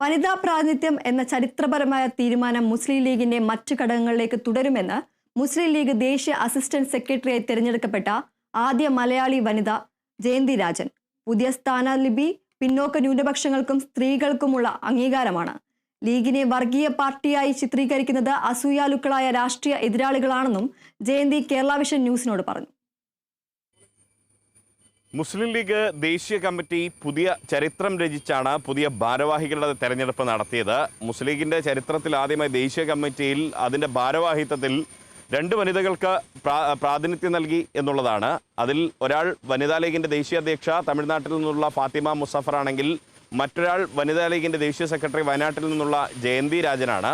വനിതാ പ്രാതിനിധ്യം എന്ന ചരിത്രപരമായ തീരുമാനം മുസ്ലിം ലീഗിന്റെ മറ്റു ഘടകങ്ങളിലേക്ക് തുടരുമെന്ന് മുസ്ലിം ലീഗ് ദേശീയ അസിസ്റ്റന്റ് സെക്രട്ടറിയായി തിരഞ്ഞെടുക്കപ്പെട്ട ആദ്യ മലയാളി വനിത ജയന്തി രാജൻ. പുതിയ സ്ഥാനലിപി പിന്നോക്ക ന്യൂനപക്ഷങ്ങൾക്കും സ്ത്രീകൾക്കുമുള്ള അംഗീകാരമാണ്. ലീഗിനെ വർഗീയ പാർട്ടിയായി ചിത്രീകരിക്കുന്നത് അസൂയാലുക്കളായ രാഷ്ട്രീയ എതിരാളികളാണെന്നും ജയന്തി കേരള വിഷൻ ന്യൂസിനോട് പറഞ്ഞു. മുസ്ലിം ലീഗ് ദേശീയ കമ്മിറ്റി പുതിയ ചരിത്രം രചിച്ചാണ് പുതിയ ഭാരവാഹികളുടെ തെരഞ്ഞെടുപ്പ് നടത്തിയത്. മുസ്ലിം ലീഗിന്റെ ചരിത്രത്തിൽ ആദ്യമായി ദേശീയ കമ്മിറ്റിയിൽ അതിന്റെ ഭാരവാഹിത്വത്തിൽ രണ്ട് വനിതകൾക്ക് പ്രാതിനിധ്യം നൽകി എന്നുള്ളതാണ്. അതിൽ ഒരാൾ വനിതാ ലീഗിന്റെ ദേശീയ അധ്യക്ഷ തമിഴ്നാട്ടിൽ നിന്നുള്ള ഫാത്തിമ മുസഫർ ആണെങ്കിൽ മറ്റൊരാൾ വനിതാ ലീഗിന്റെ ദേശീയ സെക്രട്ടറി വയനാട്ടിൽ നിന്നുള്ള ജയന്തി രാജനാണ്.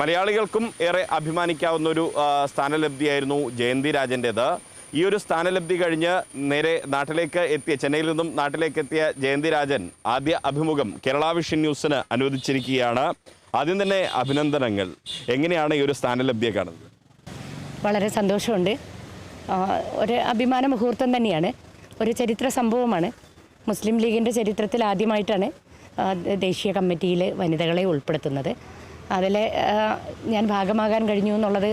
മലയാളികൾക്കും ഏറെ അഭിമാനിക്കാവുന്ന ഒരു സ്ഥാനലബ്ധിയായിരുന്നു ജയന്തി രാജന്റേത് ഈ ഒരു സ്ഥാനലബ്ധി കഴിഞ്ഞ് നേരെ നാട്ടിലേക്ക് എത്തിയ ചെന്നൈയിൽ നിന്നും നാട്ടിലേക്ക് എത്തിയ ജയന്തി രാജൻ ആദ്യ അഭിമുഖം കേരള വിഷൻ ന്യൂസിന് അനുവദിച്ചിരിക്കുകയാണ്. ആദ്യം തന്നെ അഭിനന്ദനങ്ങൾ. എങ്ങനെയാണ് ഈ ഒരു സ്ഥാനലബ്ധിയെ കാണുന്നത്? വളരെ സന്തോഷമുണ്ട്. ഒരു അഭിമാന മുഹൂർത്തം തന്നെയാണ്. ഒരു ചരിത്ര സംഭവമാണ്. മുസ്ലിം ലീഗിന്റെ ചരിത്രത്തിൽ ആദ്യമായിട്ടാണ് ദേശീയ കമ്മിറ്റിയിൽ വനിതകളെ ഉൾപ്പെടുത്തുന്നത്. അതിൽ ഞാൻ ഭാഗമാകാൻ കഴിഞ്ഞു എന്നുള്ളത്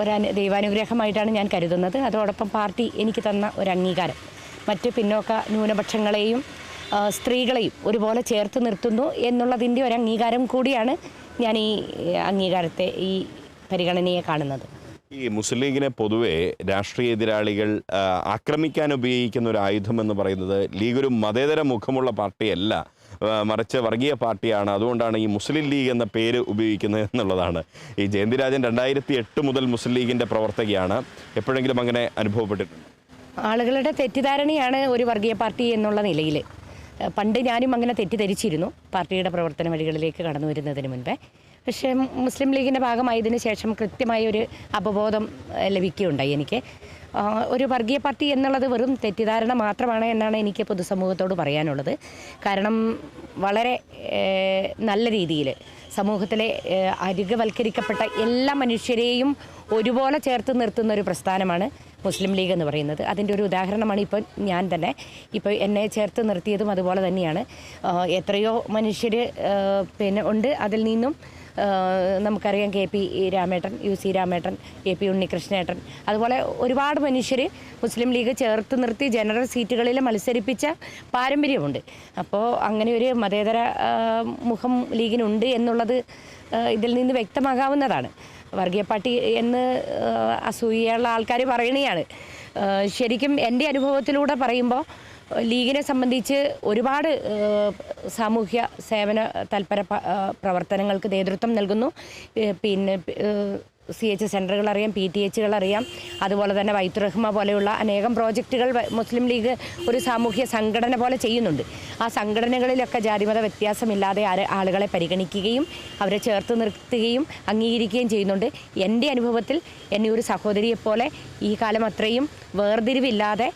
ഒരു ദൈവാനുഗ്രഹമായിട്ടാണ് ഞാൻ കരുതുന്നത്. അതോടൊപ്പം പാർട്ടി എനിക്ക് തന്ന ഒരു അംഗീകാരം മറ്റ് പിന്നോക്ക ന്യൂനപക്ഷങ്ങളെയും സ്ത്രീകളെയും ഒരുപോലെ ചേർത്ത് നിർത്തുന്നു എന്നുള്ളതിന്റെ ഒരു അംഗീകാരം കൂടിയാണ് ഞാൻ ഈ അംഗീകാരത്തെ ഈ പരിഗണനയെ കാണുന്നത്. ഈ മുസ്ലിം ലീഗിനെ പൊതുവെ രാഷ്ട്രീയ എതിരാളികൾ ആക്രമിക്കാൻ ഉപയോഗിക്കുന്ന ഒരു ആയുധം എന്ന് പറയുന്നത് ലീഗ് ഒരു മതേതര മുഖമുള്ള പാർട്ടിയല്ല മറിച്ച് വർഗീയ പാർട്ടിയാണ്. അതുകൊണ്ടാണ് ഈ മുസ്ലിം ലീഗ് എന്ന പേര് ഉപയോഗിക്കുന്നത് എന്നുള്ളതാണ്. ഈ ജയന്തിരാജൻ രണ്ടായിരത്തി എട്ട് മുതൽ മുസ്ലിം ലീഗിന്റെ പ്രവർത്തകയാണ്. എപ്പോഴെങ്കിലും അങ്ങനെ അനുഭവപ്പെട്ടിട്ടുണ്ട്? ആളുകളുടെ തെറ്റിദ്ധാരണയാണ് ഒരു വർഗീയ പാർട്ടി എന്നുള്ള നിലയിൽ പണ്ട് ഞാനും അങ്ങനെ തെറ്റിദ്ധരിച്ചിരുന്നു. പാർട്ടിയുടെ പ്രവർത്തന വഴികളിലേക്ക് കടന്നു വരുന്നതിന് മുൻപേ. പക്ഷേ മുസ്ലിം ലീഗിന്റെ ഭാഗമായതിനു ശേഷം കൃത്യമായ ഒരു അപബോധം ലഭിക്കുകയുണ്ടായി എനിക്ക്. ഒരു വർഗീയ പാർട്ടി എന്നുള്ളത് വെറും തെറ്റിദ്ധാരണ മാത്രമാണ് എന്നാണ് എനിക്ക് പൊതുസമൂഹത്തോട് പറയാനുള്ളത്. കാരണം വളരെ നല്ല രീതിയിൽ സമൂഹത്തിലെ അരികവൽക്കരിക്കപ്പെട്ട എല്ലാ മനുഷ്യരെയും ഒരുപോലെ ചേർത്ത് നിർത്തുന്ന ഒരു പ്രസ്ഥാനമാണ് മുസ്ലിം ലീഗ് എന്ന് പറയുന്നത്. അതിന്റെ ഒരു ഉദാഹരണമാണ് ഇപ്പോൾ ഞാൻ തന്നെ. ഇപ്പോൾ എന്നെ ചേർത്ത് നിർത്തിയതും അതുപോലെ തന്നെയാണ്. എത്രയോ മനുഷ്യർ പിന്നെ ഉണ്ട് അതിൽ നിന്നും. നമുക്കറിയാം കെ പി രാമേട്ടൻ യു സി രാമേട്ടൻ കെ പി ഉണ്ണികൃഷ്ണേട്ടൻ. അതുപോലെ ഒരുപാട് മനുഷ്യർ മുസ്ലിം ലീഗ് ചേർത്ത് നിർത്തി ജനറൽ സീറ്റുകളിൽ മത്സരിപ്പിച്ച പാരമ്പര്യമുണ്ട്. അപ്പോൾ അങ്ങനെ ഒരു മതേതര മുഖം ലീഗിനുണ്ട് എന്നുള്ളത് ഇതിൽ നിന്ന് വ്യക്തമാകാവുന്നതാണ്. വർഗീയ പാർട്ടി എന്ന് അസൂയുള്ള ആൾക്കാർ പറയണയാണ് ശരിക്കും എന്റെ അനുഭവത്തിലൂടെ പറയുമ്പോൾ ലീഗിനെ സംബന്ധിച്ച് ഒരുപാട് സാമൂഹ്യ സേവന തൽപര പ്രവർത്തനങ്ങൾക്ക് നേതൃത്വം നൽകുന്നു. പിന്നെ സി എച്ച് സെന്ററുകൾ അറിയാം പി ടി എച്ചുകൾ അറിയാം. അതുപോലെ തന്നെ വൈത്തുറഹ്മ പോലെയുള്ള അനേകം പ്രോജക്റ്റുകൾ മുസ്ലിം ലീഗ് ഒരു സാമൂഹ്യ സംഘടന പോലെ ചെയ്യുന്നുണ്ട്. ആ സംഘടനകളിലൊക്കെ ജാതിമത വ്യത്യാസമില്ലാതെ ആളുകളെ പരിഗണിക്കുകയും അവരെ ചേർത്ത് നിർത്തുകയും അംഗീകരിക്കുകയും ചെയ്യുന്നുണ്ട്. എന്റെ അനുഭവത്തിൽ എന്നെ ഒരു സഹോദരിയെപ്പോലെ ഈ കാലം അത്രയും വേർതിരിവില്ലാതെ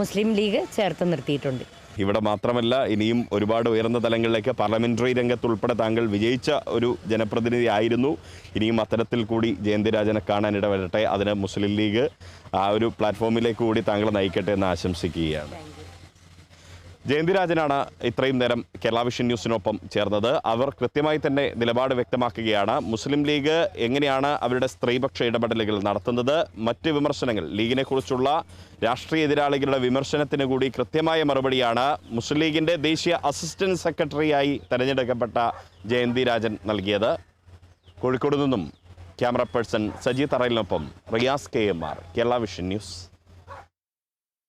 മുസ്ലിം ലീഗ് ചേർത്ത് നിർത്തിയിട്ടുണ്ട്. ഇവിടെ മാത്രമല്ല ഇനിയും ഒരുപാട് ഉയർന്ന തലങ്ങളിലേക്ക് പാർലമെന്ററി രംഗത്ത് രംഗത്തുൾപ്പെടെ താങ്കൾ വിജയിച്ച ഒരു ജനപ്രതിനിധി ആയിരുന്നു ഇനിയും അത്തരത്തിൽ കൂടി ജയന്തിരാജനെ കാണാൻ ഇടവരട്ടെ. അതിന് മുസ്ലിം ലീഗ് ആ ഒരു പ്ലാറ്റ്ഫോമിലേക്ക് കൂടി താങ്കൾ നയിക്കട്ടെ എന്ന് ആശംസിക്കുകയാണ്. ജയന്തിരാജനാണ് ഇത്രയും നേരം കേരള വിഷൻ ന്യൂസിനൊപ്പം ചേർന്നത്. അവർ കൃത്യമായി തന്നെ നിലപാട് വ്യക്തമാക്കുകയാണ്. മുസ്ലിം ലീഗ് എങ്ങനെയാണ് അവരുടെ സ്ത്രീപക്ഷ ഇടപെടലുകൾ നടത്തുന്നത്? മറ്റ് വിമർശനങ്ങൾ. ലീഗിനെക്കുറിച്ചുള്ള രാഷ്ട്രീയ എതിരാളികളുടെ വിമർശനത്തിന് കൂടി കൃത്യമായ മറുപടിയാണ് മുസ്ലിം ലീഗിന്റെ ദേശീയ അസിസ്റ്റന്റ് സെക്രട്ടറിയായി തെരഞ്ഞെടുക്കപ്പെട്ട ജയന്തി രാജൻ നൽകിയത്. കോഴിക്കോട് നിന്നും camera person Saji തറയിലിനൊപ്പം Riyas K M R Kerala vision news.